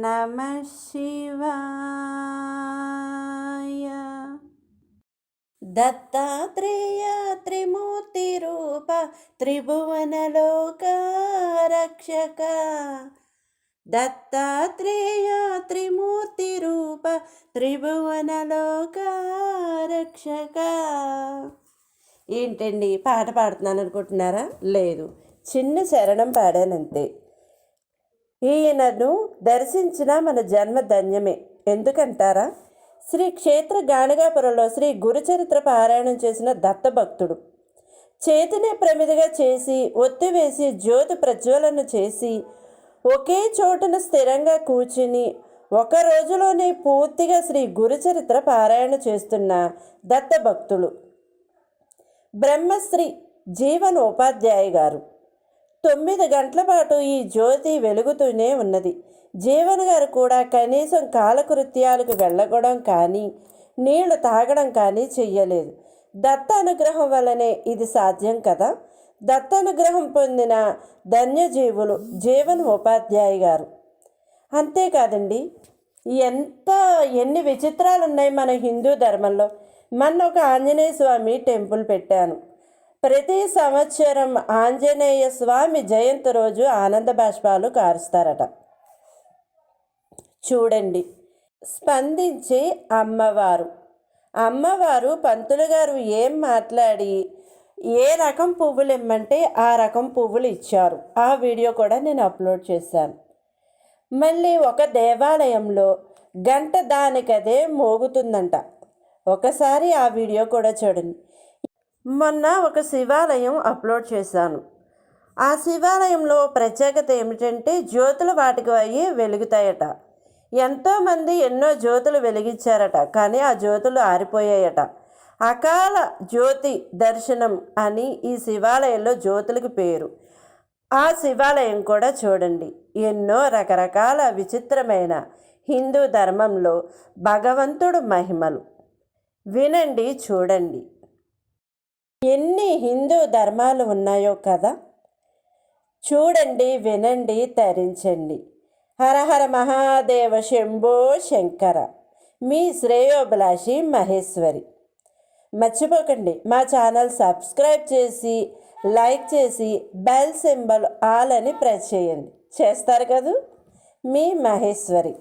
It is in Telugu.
నమ శివాయ. దత్తాత్రేయ త్రిమూర్తి రూప త్రిభువనలోక రక్షక దత్తాత్రేయ త్రిమూర్తి రూప త్రిభువనలోక రక్షక ఏంటండి పాట పాడుతున్నాను అనుకుంటున్నారా? లేదు. చిన్న శరణం పాడానంతే. ఈయనను దర్శించిన మన జన్మ ధన్యమే ఎందుకంటారా? శ్రీ క్షేత్ర గాణగాపురంలో శ్రీ గురుచరిత్ర పారాయణం చేసిన దత్తభక్తుడు. చేతినే ప్రమిదిగా చేసి ఒత్తివేసి జ్యోతి ప్రజ్వలన చేసి ఒకే చోటున స్థిరంగా కూర్చుని ఒక రోజులోనే పూర్తిగా శ్రీ గురుచరిత్ర పారాయణ చేస్తున్న దత్తభక్తులు బ్రహ్మశ్రీ జీవన ఉపాధ్యాయ గారు. తొమ్మిది గంటల పాటు ఈ జ్యోతి వెలుగుతూనే ఉన్నది. జీవన్ గారు కూడా కనీసం కాలకృత్యాలకు వెళ్ళగడం కానీ నీళ్ళు తాగడం కానీ చెయ్యలేదు. దత్త అనుగ్రహం వల్లనే ఇది సాధ్యం కదా? దత్త అనుగ్రహం పొందిన ధన్యజీవులు జీవన్ ఉపాధ్యాయ గారు. అంతేకాదండి ఎంత ఎన్ని విచిత్రాలు ఉన్నాయి మన హిందూ ధర్మంలో. మన ఒక ఆంజనేయ స్వామి టెంపుల్ పెట్టాను. ప్రతి సంవత్సరం ఆంజనేయ స్వామి జయంతి రోజు ఆనంద బాష్పాలు కారుస్తారట. చూడండి. స్పందించి అమ్మవారు. అమ్మవారు పంతులు గారు ఏం మాట్లాడి ఏ రకం పువ్వులు ఇమ్మంటే ఆ రకం పువ్వులు ఇచ్చారు. ఆ వీడియో కూడా నేను అప్లోడ్ చేశాను. మళ్ళీ ఒక దేవాలయంలో గంట దానికదే మోగుతుందంట. ఒకసారి ఆ వీడియో కూడా చూడండి. మొన్న ఒక శివాలయం అప్లోడ్ చేశాను. ఆ శివాలయంలో ప్రత్యేకత ఏమిటంటే జ్యోతులు వాటికి అయ్యి వెలుగుతాయట. ఎంతోమంది ఎన్నో జ్యోతులు వెలిగించారట కానీ ఆ జ్యోతులు ఆరిపోయాయట. అకాల జ్యోతి దర్శనం అని ఈ శివాలయంలో జ్యోతులకు పేరు. ఆ శివాలయం కూడా చూడండి. ఎన్నో రకరకాల విచిత్రమైన హిందూ ధర్మంలో భగవంతుడు మహిమలు. వినండి చూడండి. ఎన్ని హిందూ ధర్మాలు ఉన్నాయో కదా. చూడండి వినండి తరించండి హరహర మహాదేవ శంభో శంకర. మీ శ్రేయోభిలాషి మహేశ్వరి. మర్చిపోకండి మా ఛానల్ సబ్స్క్రైబ్ చేసి లైక్ చేసి బెల్ సింబల్ ఆల్ అని ప్రెస్ చేయండి. చేస్తారు కదూ? మీ మహేశ్వరి.